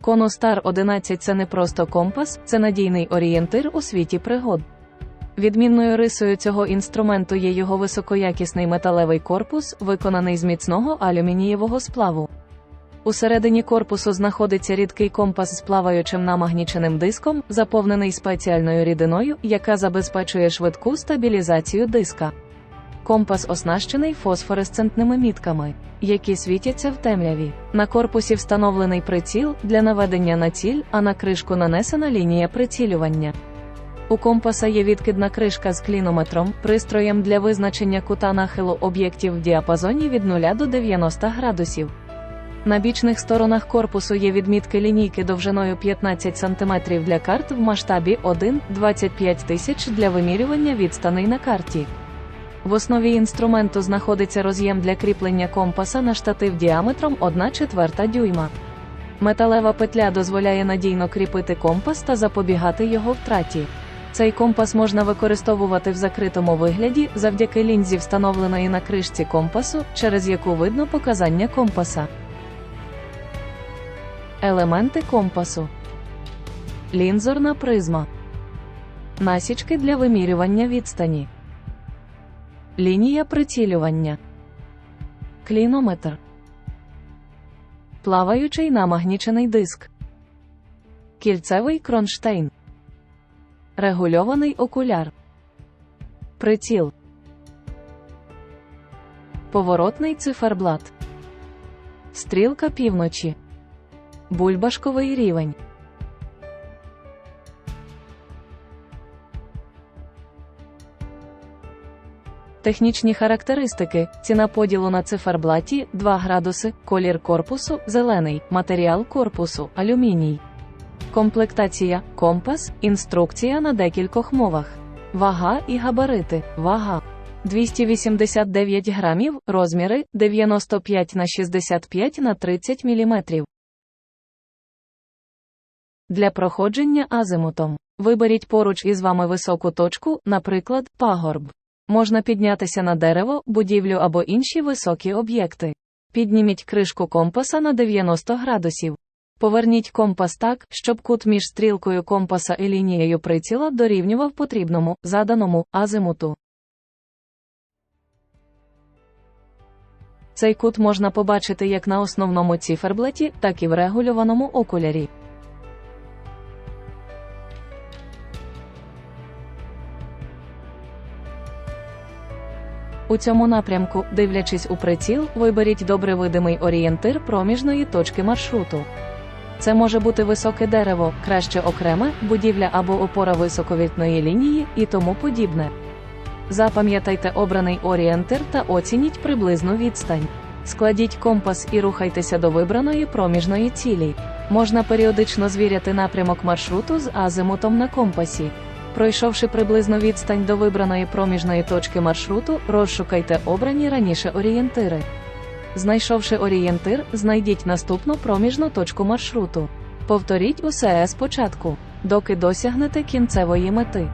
Конустар 11 це не просто компас, це надійний орієнтир у світі пригод. Відмінною рисою цього інструменту є його високоякісний металевий корпус, виконаний з міцного алюмінієвого сплаву. Усередині корпусу знаходиться рідкий компас з плаваючим намагніченим диском, заповнений спеціальною рідиною, яка забезпечує швидку стабілізацію диска. Компас оснащений фосфоресцентними мітками, які світяться в темряві. На корпусі встановлений приціл для наведення на ціль, а на кришку нанесена лінія прицілювання. У компаса є відкидна кришка з клінометром, пристроєм для визначення кута нахилу об'єктів в діапазоні від 0 до 90 градусів. На бічних сторонах корпусу є відмітки лінійки довжиною 15 см для карт в масштабі 1,25 тисяч для вимірювання відстаней на карті. В основі інструменту знаходиться роз'єм для кріплення компаса на штатив діаметром 1 четверта дюйма. Металева петля дозволяє надійно кріпити компас та запобігати його втраті. Цей компас можна використовувати в закритому вигляді завдяки лінзі, встановленої на кришці компасу, через яку видно показання компаса. Елементи компасу. Лінзорна призма. Насічки для вимірювання відстані. Лінія прицілювання. Клінометр. Плаваючий намагнічений диск. Кільцевий кронштейн. Регульований окуляр. Приціл. Поворотний циферблат. Стрілка півночі. Бульбашковий рівень. Технічні характеристики: ціна поділу на циферблаті 2 градуси, колір корпусу зелений, матеріал корпусу алюміній. Комплектація, компас, інструкція на декількох мовах. Вага і габарити. Вага 289 грамів, розміри 95 на 65 на 30 мм. Для проходження азимутом. Виберіть поруч із вами високу точку, наприклад, пагорб. Можна піднятися на дерево, будівлю або інші високі об'єкти. Підніміть кришку компаса на 90 градусів. Поверніть компас так, щоб кут між стрілкою компаса і лінією приціла дорівнював потрібному, заданому азимуту. Цей кут можна побачити як на основному циферблаті, так і в регульованому окулярі. У цьому напрямку, дивлячись у приціл, виберіть добре видимий орієнтир проміжної точки маршруту. Це може бути високе дерево, краще окреме, будівля або опора високовітної лінії і тому подібне. Запам'ятайте обраний орієнтир та оцініть приблизну відстань. Складіть компас і рухайтеся до вибраної проміжної цілі. Можна періодично звіряти напрямок маршруту з азимутом на компасі. Пройшовши приблизну відстань до вибраної проміжної точки маршруту, розшукайте обрані раніше орієнтири. Знайшовши орієнтир, знайдіть наступну проміжну точку маршруту. Повторіть усе спочатку, доки досягнете кінцевої мети.